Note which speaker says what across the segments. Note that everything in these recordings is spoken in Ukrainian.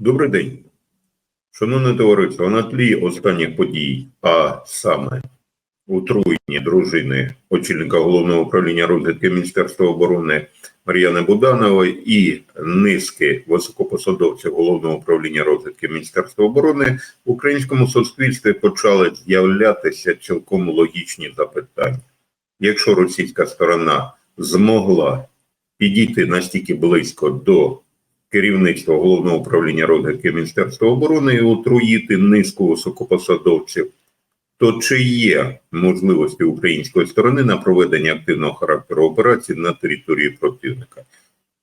Speaker 1: Добрий день. Шановне товариство, на тлі останніх подій, а саме отруєння дружини очільника головного управління розвідки Міністерства оборони Мар'яни Буданової і низки високопосадовців головного управління розвідки Міністерства оборони в українському суспільстві почали з'являтися цілком логічні запитання. Якщо російська сторона змогла підійти настільки близько до керівництва головного управління розвідки Міністерства оборони і отруїти низку високопосадовців, то чи є можливості української сторони на проведення активного характеру операцій на території противника?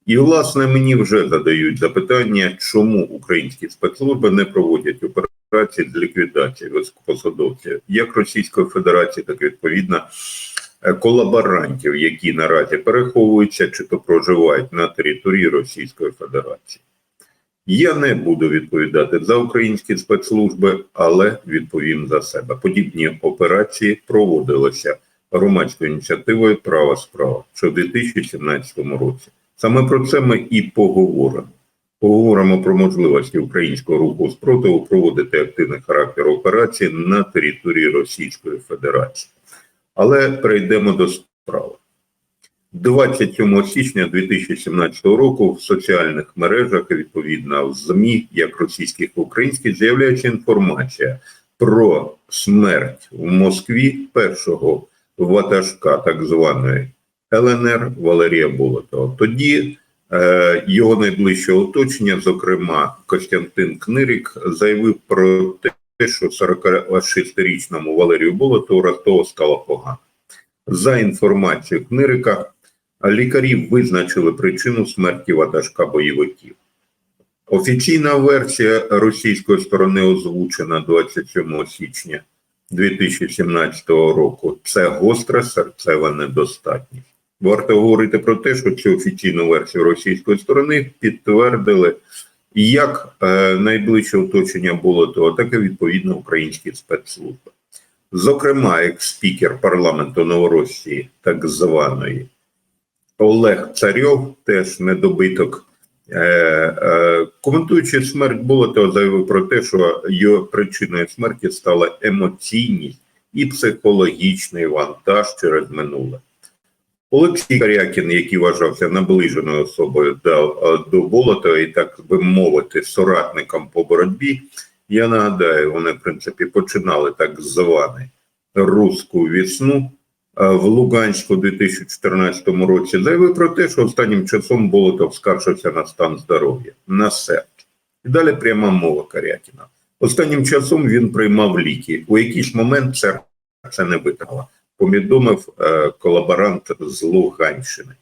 Speaker 1: І, власне, мені вже задають запитання, чому українські спецслужби не проводять операції з ліквідації високопосадовців як Російської Федерації, так і відповідно колаборантів, які наразі переховуються чи то проживають на території Російської Федерації. Я не буду відповідати за українські спецслужби, але відповім за себе. Подібні операції проводилися громадською ініціативою Права справа ще в 2017 році. Саме про це ми і поговоримо. Поговоримо про можливості українського руху спротиву проводити активний характер операції на території Російської Федерації. Але перейдемо до справи. 27 січня 2017 року в соціальних мережах, відповідно в ЗМІ, як російських і українських, з'являється інформація про смерть в Москві першого ватажка так званої ЛНР Валерія Болотова. Тоді е, його найближче оточення, зокрема Костянтин Книрик, заявив про те, що 46-річному Валерію Болотову раптово стало погано. За інформацією Книрика, лікарі визначили причину смерті ватажка бойовиків. Офіційна версія російської сторони озвучена 27 січня 2017 року. Це гостра серцева недостатність. Варто говорити про те, що цю офіційну версію російської сторони підтвердили як е, найближче оточення Болотова, так і відповідно українські спецслужби. Зокрема, екс-спікер парламенту Новоросії, так званої Олег Царьов, теж недобиток, е, е, коментуючи смерть Болотова, заявив про те, що його причиною смерті стала емоційність і психологічний вантаж через минуле. Олексій Карякін, який вважався наближеною особою до, до Болотова і, так би мовити, соратником по боротьбі, я нагадаю, вони, в принципі, починали так званий руську весну а в Луганську у 2014 році, заявив про те, що останнім часом Болотов скаржився на стан здоров'я, на серце. І далі пряма мова Карякіна. Останнім часом він приймав ліки. У якийсь момент серце не витримало повідомив е, колаборант з Луганщини.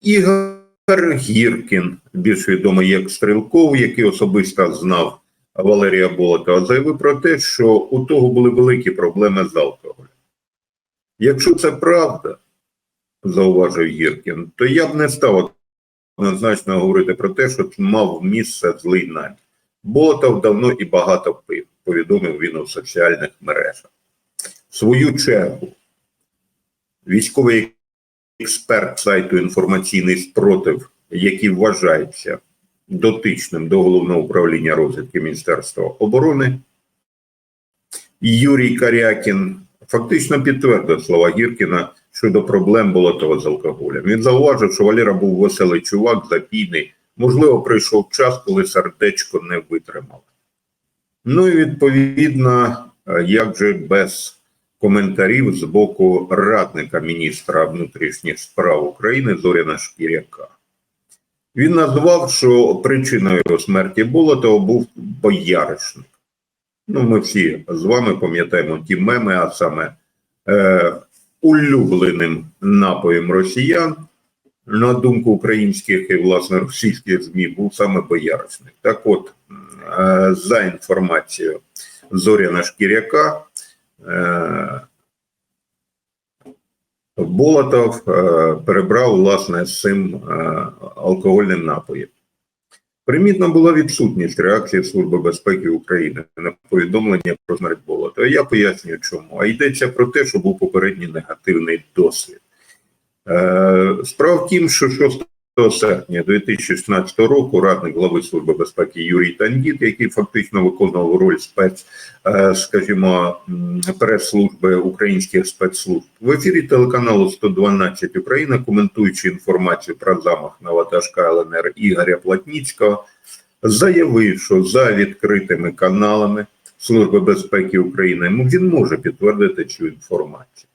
Speaker 1: Ігор Гіркін, більш відомий як Стрілков, який особисто знав Валерія Болотова, заявив про те, що у того були великі проблеми з алкоголем. Якщо це правда, зауважив Гіркін, то я б не став однозначно говорити про те, що мав місце злий намір. Болотов давно і багато пив, повідомив він у соціальних мережах. Свою чергу, військовий експерт сайту інформаційний спротив, який вважається дотичним до головного управління розвідки Міністерства оборони, Юрій Карякін фактично підтвердив слова Гіркіна щодо проблем Болотова з алкоголем. Він зауважив, що Валера був веселий чувак, запійний. Можливо, прийшов час, коли сердечко не витримало. Ну і відповідно, як же без коментарів з боку радника міністра внутрішніх справ України Зоряна Шкіряка. Він назвав, що причиною його смерті Болотова був бояришник. Ну, ми всі з вами пам'ятаємо ті меми, а саме е, улюбленим напоєм росіян, на думку українських і власне російських ЗМІ, був саме бояришник. Так от, е, за інформацією Зоряна Шкіряка, Болотов е, перебрав власне з цим е, алкогольним напоєм. Примітна була відсутність реакції Служби безпеки України на повідомлення про смерть Болотова. Я пояснюю, чому. А йдеться про те, що був попередній негативний досвід. Справа в тім, що 6 серпня 2016 року радник глави Служби безпеки Юрій Тандіт, який фактично виконував роль спец, е, скажімо, прес-служби українських спецслужб, в ефірі телеканалу 112 Україна, коментуючи інформацію про замах на ватажка ЛНР Ігоря Платніцького, заявив, що за відкритими каналами Служби безпеки України він може підтвердити цю інформацію.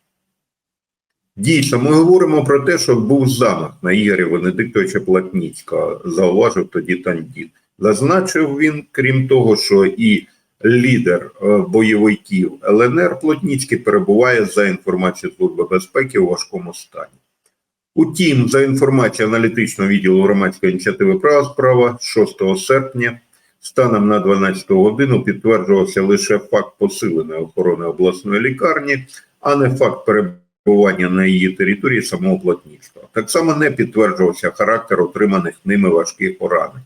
Speaker 1: Дійсно, ми говоримо про те, що був замах на Ігоря Венедиктовича Платніцького, зауважив тоді Тандіт. Зазначив він, крім того, що і лідер е, бойовиків ЛНР Плотніцький перебуває за інформацією Служби безпеки у важкому стані. Утім, за інформацією аналітичного відділу громадської ініціативи права справа 6 серпня станом на 12 годину підтверджувався лише факт посиленої охорони обласної лікарні, а не факт перебування на її території самого Плотніцького. Так само не підтверджувався характер отриманих ними важких поранень.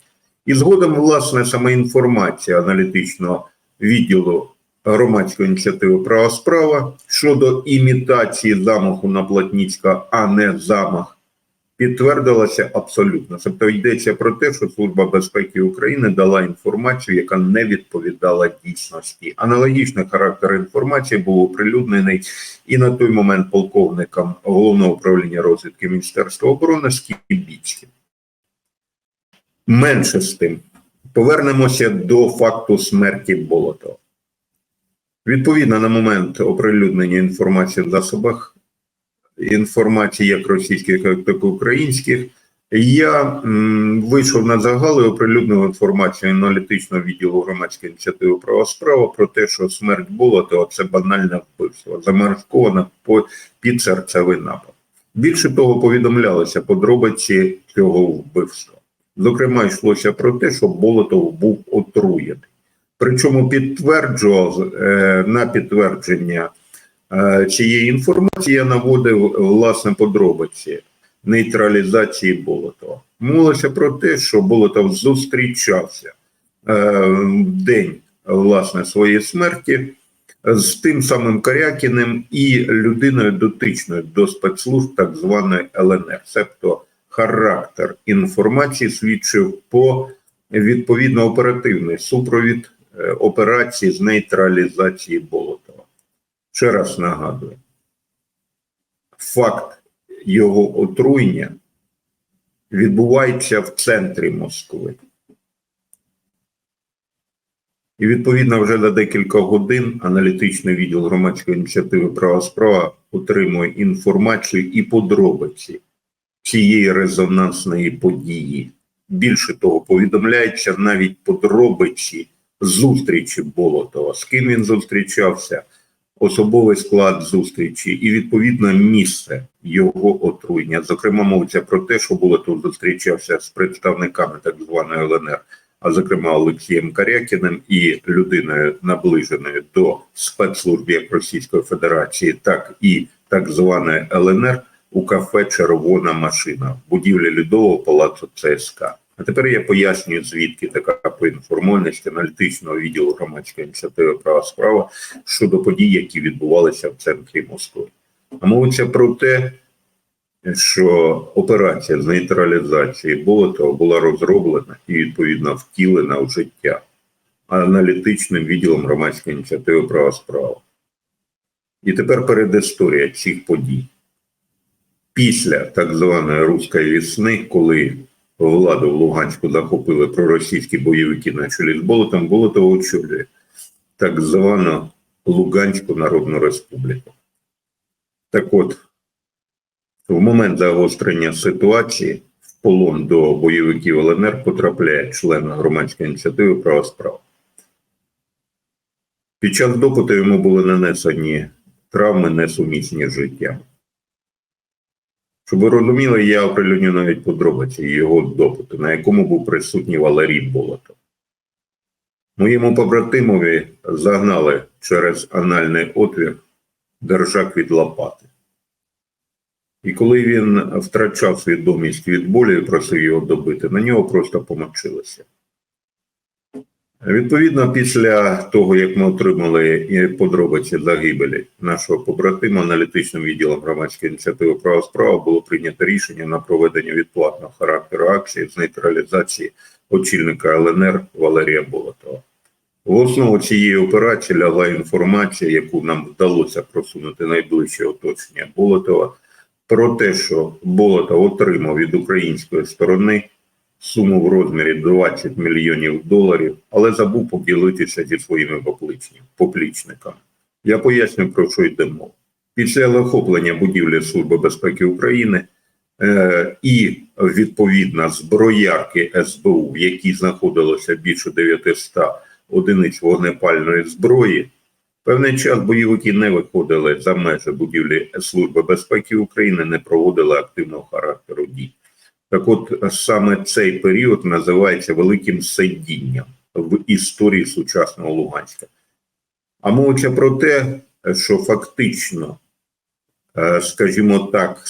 Speaker 1: І згодом, власне, саме інформація аналітичного відділу громадської ініціативи права справа щодо імітації замаху на Плотніцька, а не замах, підтвердилася абсолютно. Тобто йдеться про те, що Служба безпеки України дала інформацію, яка не відповідала дійсності. Аналогічний характер інформації був оприлюднений і на той момент полковником головного управління розвідки Міністерства оборони Скібіцьким. Менше з тим, повернемося до факту смерті Болотова. Відповідно, на момент оприлюднення інформації в засобах інформації як російських, так і українських, я вийшов на загал і оприлюднив інформацію аналітичного відділу громадської ініціативи права справа про те, що смерть Болотова – це банальне вбивство, замарковане по під серцевий напад. Більше того, повідомлялися подробиці цього вбивства. Зокрема, йшлося про те, що Болотов був отруєний. Причому підтверджував е, на підтвердження е, цієї інформації я наводив власне подробиці нейтралізації Болотова. Мовилося про те, що Болотов зустрічався е, в день власне своєї смерті з тим самим Карякіним і людиною дотичною до спецслужб так званої ЛНР, себто характер інформації свідчив по відповідно оперативний супровід е, операції з нейтралізації Болотова. Ще раз нагадую, факт його отруєння відбувається в центрі Москви. І відповідно вже за декілька годин аналітичний відділ громадської ініціативи права справа отримує інформацію і подробиці цієї резонансної події. Більше того, повідомляється навіть подробиці зустрічі Болотова, з ким він зустрічався, особовий склад зустрічі і відповідно місце його отруєння. Зокрема, мовиться про те, що Болотов зустрічався з представниками так званої ЛНР, а зокрема Олексієм Карякіним і людиною наближеною до спецслужб як Російської Федерації, так і так званої ЛНР у кафе Червона машина будівлі Льодового палацу ЦСК. А тепер я пояснюю, звідки така поінформованість аналітичного відділу громадської ініціативи права справа щодо подій, які відбувалися в центрі Москви. А мовиться про те, що операція з нейтралізації Болотова була розроблена і відповідно втілена в життя аналітичним відділом громадської ініціативи права справа. І тепер передісторія цих подій. Після так званої руської весни, коли владу в Луганську захопили проросійські бойовики на чолі з Болотом, Болотов очолює так звану Луганську Народну Республіку. Так от, в момент загострення ситуації в полон до бойовиків ЛНР потрапляє член громадської ініціативи права справа. Під час допиту йому були нанесені травми несумісні з життям. Щоб ви розуміли, я оприлюдню навіть подробиці його допиту, на якому був присутній Валерій Болотов. Моєму побратимові загнали через анальний отвір держак від лопати. І коли він втрачав свідомість від болі і просив його добити, на нього просто помочилося. Відповідно, після того, як ми отримали подробиці загибелі нашого побратима, аналітичним відділом громадської ініціативи права справа було прийнято рішення на проведення відплатного характеру акції з нейтралізації очільника ЛНР Валерія Болотова. В основу цієї операції лягла інформація, яку нам вдалося просунути найближче оточення Болотова, про те, що Болотов отримав від української сторони суму в розмірі 20 мільйонів доларів, але забув поділитися зі своїми поплічниками. Я поясню, про що йде мова. Після захоплення будівлі Служби безпеки України е, і відповідно зброярки СБУ, в якій знаходилося більше 900 одиниць вогнепальної зброї, певний час бойовики не виходили за межі будівлі Служби безпеки України, не проводили активного характеру дій. Так от саме цей період називається великим сидінням в історії сучасного Луганська. А мовиться про те, що фактично, е, скажімо так,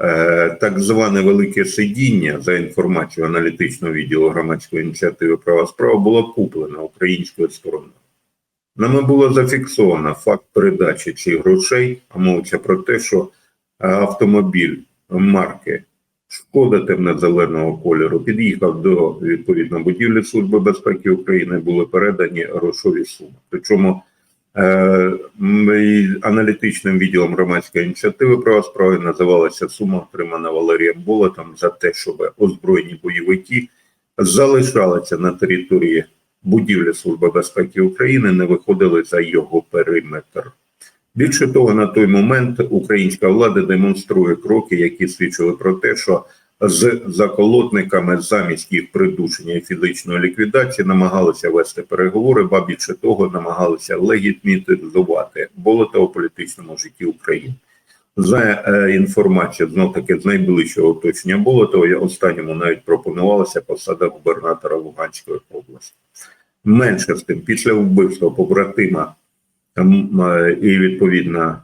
Speaker 1: е, так зване велике сидіння за інформацією аналітичного відділу громадської ініціативи права справа було куплено українською стороною. Нами було зафіксовано факт передачі цих грошей, а мовиться про те, що е, автомобіль марки Шкода темно-зеленого кольору під'їхав до відповідно будівлі Служби безпеки України, були передані грошові суми. Причому е, аналітичним відділом громадської ініціативи права справи називалася сума, отримана Валерієм Болотом за те, щоб озброєні бойовики залишалися на території будівлі Служби безпеки України, не виходили за його периметр. Більше того, на той момент українська влада демонструє кроки, які свідчили про те, що з заколотниками замість їх придушення і фізичної ліквідації намагалися вести переговори, ба більше того, намагалися легітимізувати болото у політичному житті України. За е, інформацією знов таки з найближчого оточення Болотова, я останньому навіть пропонувалася посада губернатора Луганської області. Менше з тим, після вбивства побратима і відповідно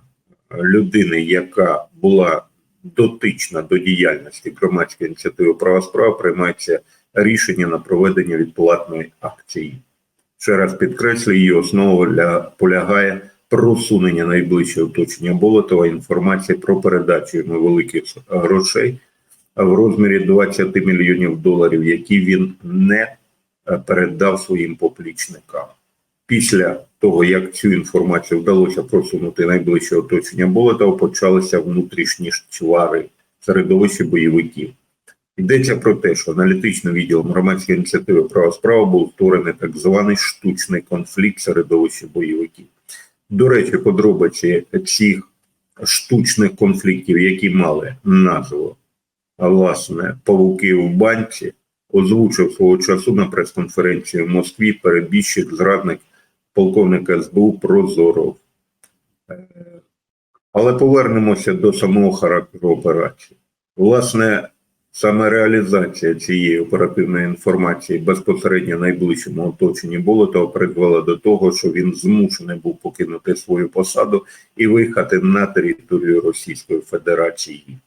Speaker 1: людини, яка була дотична до діяльності громадської ініціативи права справ, приймається рішення на проведення відплатної акції. Ще раз підкреслюю, її основа ля- полягає просунення найближчого оточення Болотова інформації про передачу йому великих грошей в розмірі 20 мільйонів доларів, які він не е, передав своїм поплічникам після того, як цю інформацію вдалося просунути найближче оточення Болотова, почалися внутрішні чвари середовищі бойовиків. Йдеться про те, що аналітичним відділом громадської ініціативи права справа був створений так званий штучний конфлікт середовищі бойовиків. До речі, подробиці цих штучних конфліктів, які мали назву власне павуки в банці, озвучив свого часу на прес-конференції в Москві перебіжчик, зрадник полковника СБУ Прозоров. Е, Але повернемося до самого характеру операції. Власне, саме реалізація цієї оперативної інформації безпосередньо найближчому оточенні Болотова призвела до того, що він змушений був покинути свою посаду і виїхати на територію Російської Федерації.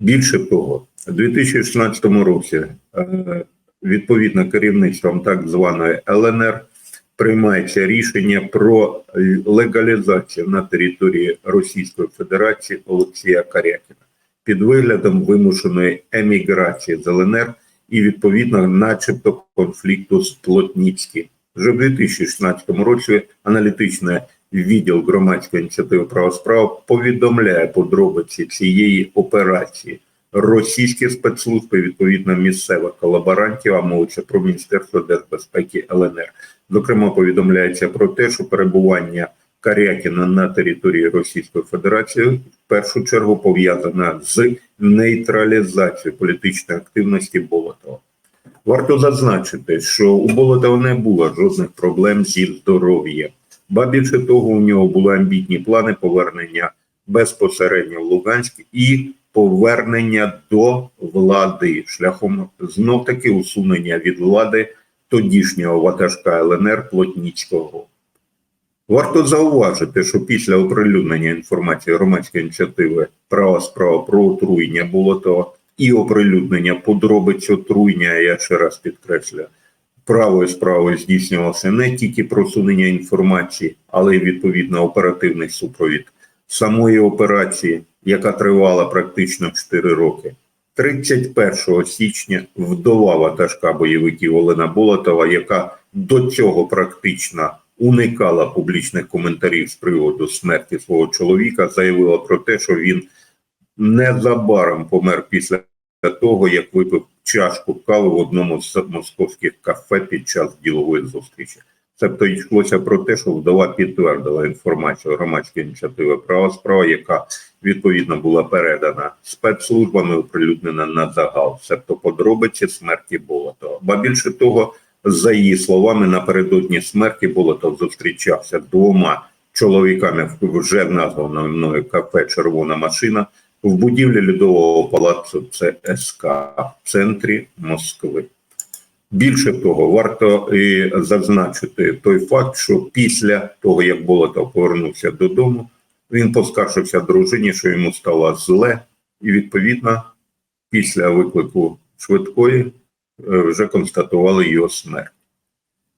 Speaker 1: Більше того, у 2016 році е, відповідно керівництвом так званої ЛНР приймається рішення про легалізацію на території Російської Федерації Олексія Карякіна під виглядом вимушеної еміграції з ЛНР і відповідно, начебто, конфлікту з Плотніцьким. Вже в 2016 році аналітичне відділ громадської ініціативи права справ повідомляє подробиці цієї операції. Російські спецслужби, відповідно, місцевих колаборантів, а мовиться про Міністерство держбезпеки ЛНР. Зокрема, повідомляється про те, що перебування Карякіна на території Російської Федерації в першу чергу пов'язане з нейтралізацією політичної активності Болотова. Варто зазначити, що у Болотова не було жодних проблем зі здоров'ям. Ба більше того, у нього були амбітні плани повернення безпосередньо в Луганськ і повернення до влади шляхом знов таки усунення від влади тодішнього ватажка ЛНР Плотніцького. Варто зауважити, що після оприлюднення інформації громадської ініціативи права справа про отруєння Болотова і оприлюднення подробиць отруєння, я ще раз підкреслю, правою справою здійснювалося не тільки просунення інформації, але й відповідно оперативний супровід самої операції, яка тривала практично 4 роки. 31 січня вдова ватажка бойовиків Олена Болотова, яка до цього практично уникала публічних коментарів з приводу смерті свого чоловіка, заявила про те, що він незабаром помер після того, як випив чашку кави в одному з московських кафе під час ділової зустрічі. Тобто йшлося про те, що вдова підтвердила інформацію громадської ініціативи права справа, яка відповідно була передана спецслужбами, оприлюднена на загал, тобто подробиці смерті Болотова. Ба більше того, за її словами, напередодні смерті Болотов зустрічався двома чоловіками вже названому мною кафе Червона машина в будівлі льодового палацу ЦСК в центрі Москви. Більше того, варто і зазначити той факт, що після того, як Болотов повернувся додому, він поскаржився дружині, що йому стало зле, і відповідно, після виклику швидкої е, вже констатували його смерть.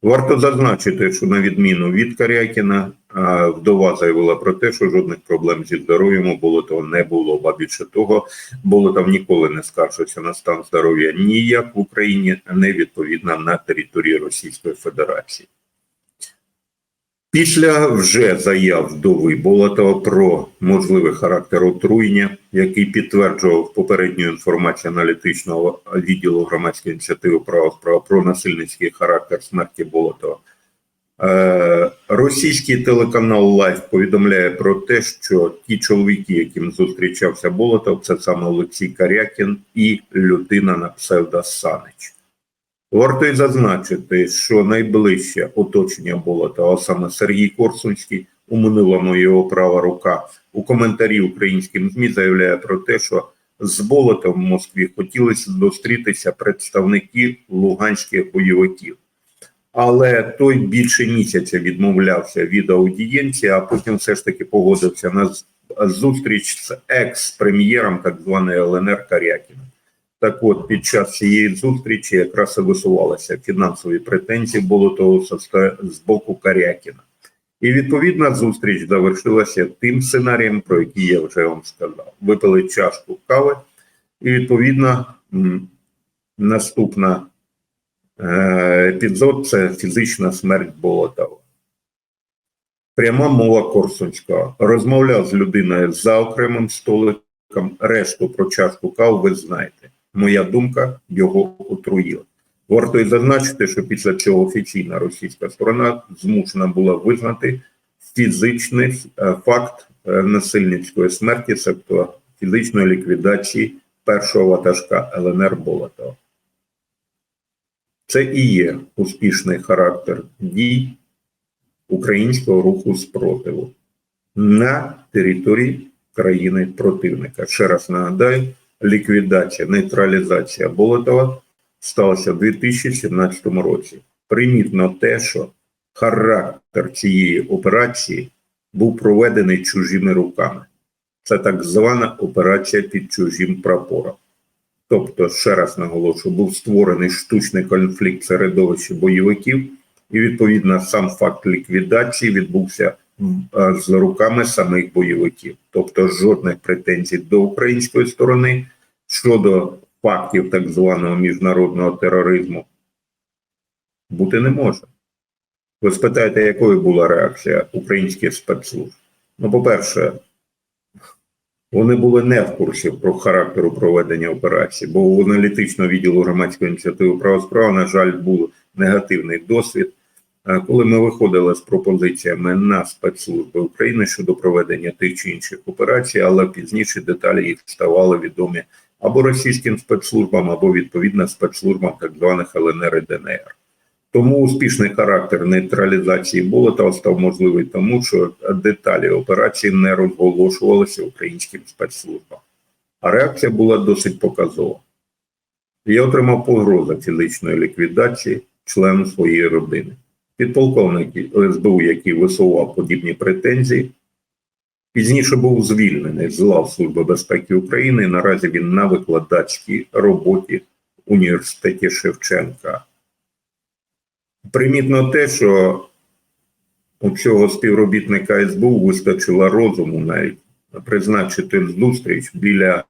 Speaker 1: Варто зазначити, що на відміну від Карякіна, вдова заявила про те, що жодних проблем зі здоров'ям у Болотова не було. Ба більше того, Болотов ніколи не скаржився на стан здоров'я ніяк в Україні, не відповідно на території Російської Федерації. Після вже заяв вдови Болотова про можливий характер отруєння, який підтверджував попередню інформацію аналітичного відділу громадської ініціативи права справа про насильницький характер смерті Болотова. Е, Російський телеканал Лайф повідомляє про те, що ті чоловіки, яким зустрічався Болотов, це саме Олексій Карякін і людина на псевдо Санич. Варто й зазначити, що найближче оточення Болотова, а саме Сергій Корсунський, у минулому його права рука, у коментарі українським ЗМІ заявляє про те, що з Болотом в Москві хотілося зустрітися представники луганських бойовиків. Але той більше місяця відмовлявся від аудієнції, а потім все ж таки погодився на зустріч з екс-прем'єром так званої ЛНР Карякіна. Так от, під час цієї зустрічі якраз і висувалися фінансові претензії ста- з боку Карякіна. І відповідна зустріч завершилася тим сценарієм, про який я вже вам сказав. Випили чашку кави, і відповідно наступна е, епізод це фізична смерть Болотова. Пряма мова Корсунського. Розмовляв з людиною за окремим столиком. Решту про чашку кав ви знаєте. Моя думка його отруїла. Варто й зазначити, що після цього офіційна російська сторона змушена була визнати фізичний е, факт е, насильницької смерті, тобто фізичної ліквідації першого ватажка ЛНР Болотова. Це і є успішний характер дій українського руху спротиву на території країни противника. Ще раз нагадаю, ліквідація, нейтралізація Болотова сталася в 2017 році. Примітно те, що характер цієї операції був проведений чужими руками. Це так звана операція під чужим прапором. Тобто, ще раз наголошую, був створений штучний конфлікт середовища бойовиків, і відповідно сам факт ліквідації відбувся з руками самих бойовиків. Тобто жодних претензій до української сторони щодо фактів так званого міжнародного тероризму бути не може. Ви спитаєте, якою була реакція українських спецслужб? Ну, по-перше, вони були не в курсі про характеру проведення операції, бо у аналітичного відділу громадської ініціативи права справа, на жаль, був негативний досвід. Е, Коли ми виходили з пропозиціями на спецслужби України щодо проведення тих чи інших операцій, але пізніше деталі їх ставали відомі або російським спецслужбам, або відповідно спецслужбам так званих ЛНР і ДНР. Тому успішний характер нейтралізації Болотова став можливий тому, що деталі операції не розголошувалися українським спецслужбам. А реакція була досить показова. Я отримав погрозу фізичної ліквідації члену своєї родини. Підполковник СБУ, який висував подібні претензії, пізніше був звільнений з лав Служби безпеки України. Наразі він на викладацькій роботі в університеті Шевченка. Примітно те, що у цього співробітника СБУ вистачило розуму навіть призначити зустріч біля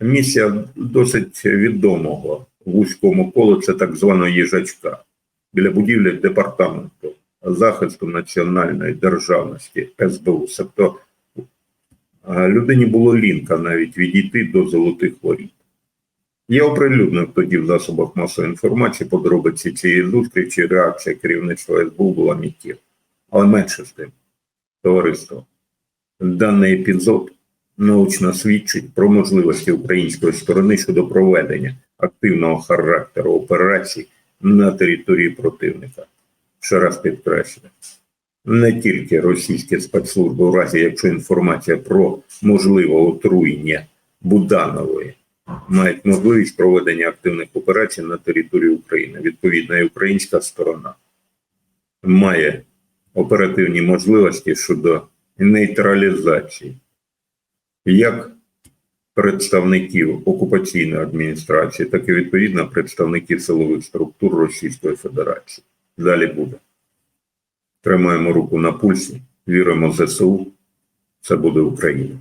Speaker 1: місця досить відомого в вузькому колу, це так званого їжачка, біля будівлі департаменту захисту національної державності СБУ. Тобто людині було лінка навіть відійти до золотих воріт. Я оприлюднив тоді в засобах масової інформації подробиці цієї зустрічі, реакція керівництва СБУ була миттєва. Але менше з тим, товариство, даний епізод научно свідчить про можливості української сторони щодо проведення активного характеру операцій на території противника. Ще раз підкреслюю, не тільки російські спецслужби, у разі якщо інформація про можливе отруєння Буданової мають можливість проведення активних операцій на території України. Відповідно, і українська сторона має оперативні можливості щодо нейтралізації як представників окупаційної адміністрації, так і відповідно представників силових структур Російської Федерації. Далі буде. Тримаємо руку на пульсі, віримо в ЗСУ. Це буде Україна.